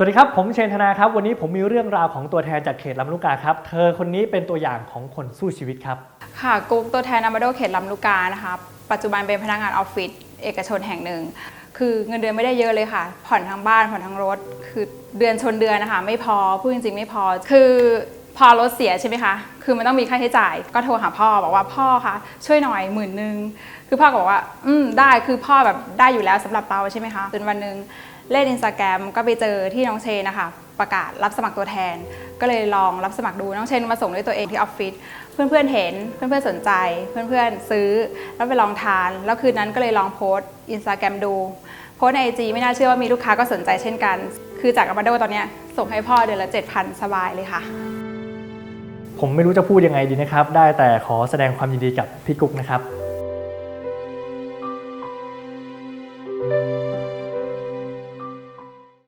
สวัสดีครับ ผมเชนธนาครับ วันนี้ผมมีเรื่องราวของตัวแทนจากเขตลำลูกกาครับ เธอคนนี้เป็นตัวอย่างของคนสู้ชีวิตครับ ค่ะกุ๊กตัวแทนอามาโดเขตลำลูกกานะคะปัจจุบันเป็นพนักงานออฟฟิศเอกชนแห่งหนึ่ง คือเงินเดือนไม่ได้เยอะเลยค่ะ ผ่อนทั้งบ้านผ่อนทั้งรถ คือเดือนชนเดือนนะคะไม่พอพูดจริงๆไม่พอ คือ พอรถเสียใช่ไหมคะ คือมันต้องมีค่าใช้จ่าย ก็โทรหาพ่อบอกว่าพ่อคะช่วยหน่อยหมื่นนึง คือพ่อก็บอกว่า อืมได้ คือพ่อแบบได้อยู่แล้วสำหรับเราใช่ไหมคะ จนวันหนึ่งเล่นอินสตาแกรมก็ไปเจอที่น้องเชนนะคะประกาศรับสมัครตัวแทน ก็เลยลองรับสมัครดูน้องเชนมาส่งด้วยตัวเองที่ออฟฟิศเพื่อนๆเห็นเพื่อนๆสนใจ เพื่อนๆซื้อแล้วไปลองทาน แล้วคืนนั้นก็เลยลองโพสต์อินสตาแกรมดูโพสต์ในไอจีไม่น่าเชื่อว่ามีลูกค้าก็สนใจเช่นกัน คือจากอามาโดตอนนี้ส่งให้พ่อเดือนละ7,000 สบายเลยค่ะ ผมไม่รู้จะพูดยังไงดีนะครับ ได้แต่ขอแสดงความยินดีกับพี่กุ๊กนะครับ